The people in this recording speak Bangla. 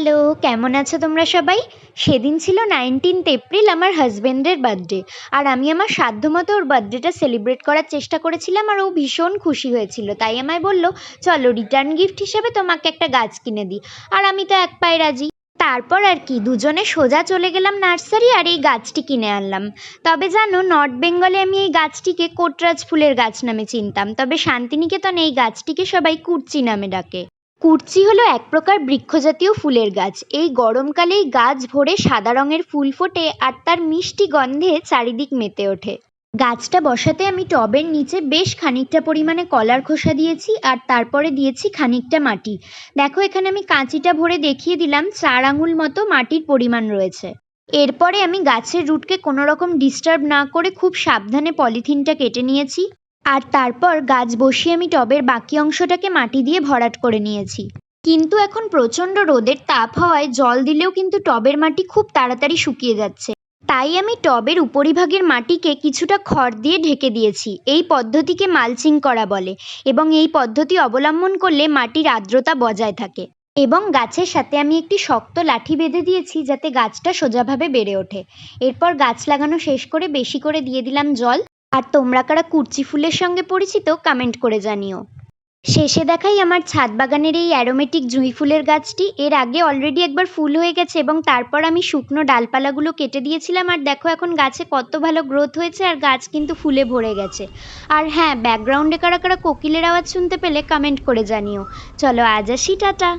হ্যালো, কেমন আছো তোমরা সবাই? সেদিন ছিল নাইনটিন্থ এপ্রিল আমার হাজবেন্ডের বার্থডে আর আমি আমার সাধ্যমতো ওর বার্থডেটা সেলিব্রেট করার চেষ্টা করেছিলাম আর ও ভীষণ খুশি হয়েছিল। তাই আমায় বলল, চলো রিটার্ন গিফট হিসেবে তোমাকে একটা গাছ কিনে দিই। আর আমি তো এক পায়ে রাজি। তারপর আর কি, দুজনে সোজা চলে গেলাম নার্সারি আর এই গাছটি কিনে আনলাম। তবে জানো নর্থ বেঙ্গলে আমি এই গাছটিকে কোটরাজ ফুলের গাছ নামে চিনতাম। তবে শান্তিনিকেতনে এই গাছটিকে সবাই কুর্চি নামে ডাকে। কুর্চি হলো এক প্রকার বৃক্ষজাতীয় ফুলের গাছ। এই গরমকালেই গাছ ভরে সাদা রঙের ফুল ফোটে আর তার মিষ্টি গন্ধে চারিদিক মেতে ওঠে। গাছটা বসাতে আমি টবের নিচে বেশ খানিকটা পরিমাণে কলার খোসা দিয়েছি আর তারপরে দিয়েছি খানিকটা মাটি। দেখো, এখানে আমি কাঁচিটা ভরে দেখিয়ে দিলাম, চার আঙুল মতো মাটির পরিমাণ রয়েছে। এরপরে আমি গাছের রুটকে কোনো রকম ডিস্টার্ব না করে খুব সাবধানে পলিথিনটা কেটে নিয়েছি। আর তারপর গাছ বসিয়ে আমি টবের বাকি অংশটাকে মাটি দিয়ে ভরাট করে নিয়েছি। কিন্তু এখন প্রচণ্ড রোদের তাপ হওয়ায় জল দিলেও কিন্তু টবের মাটি খুব তাড়াতাড়ি শুকিয়ে যাচ্ছে। তাই আমি টবের উপরিভাগের মাটিকে কিছুটা খড় দিয়ে ঢেকে দিয়েছি। এই পদ্ধতিকে মালচিং করা বলে এবং এই পদ্ধতি অবলম্বন করলে মাটির আর্দ্রতা বজায় থাকে। এবং গাছের সাথে আমি একটি শক্ত লাঠি বেঁধে দিয়েছি যাতে গাছটা সোজাভাবে বেড়ে ওঠে। এরপর গাছ লাগানো শেষ করে বেশি করে দিয়ে দিলাম জল। আর তোমরা কারা কুর্চি ফুলের সঙ্গে পরিচিত কমেন্ট করে জানিও। শেষে দেখাই আমার ছাদ বাগানের এই অ্যারোমেটিক জুঁই ফুলের গাছটি। এর আগে অলরেডি একবার ফুল হয়ে গেছে এবং তারপর আমি শুকনো ডালপালাগুলো কেটে দিয়েছিলাম আর দেখো এখন গাছে কত ভালো গ্রোথ হয়েছে আর গাছ কিন্তু ফুলে ভরে গেছে। আর হ্যাঁ ব্যাকগ্রাউন্ডে কারা কারা কোকিলের আওয়াজ শুনতে পেলে কমেন্ট করে জানিও। চলো আজ আসি, টাটা।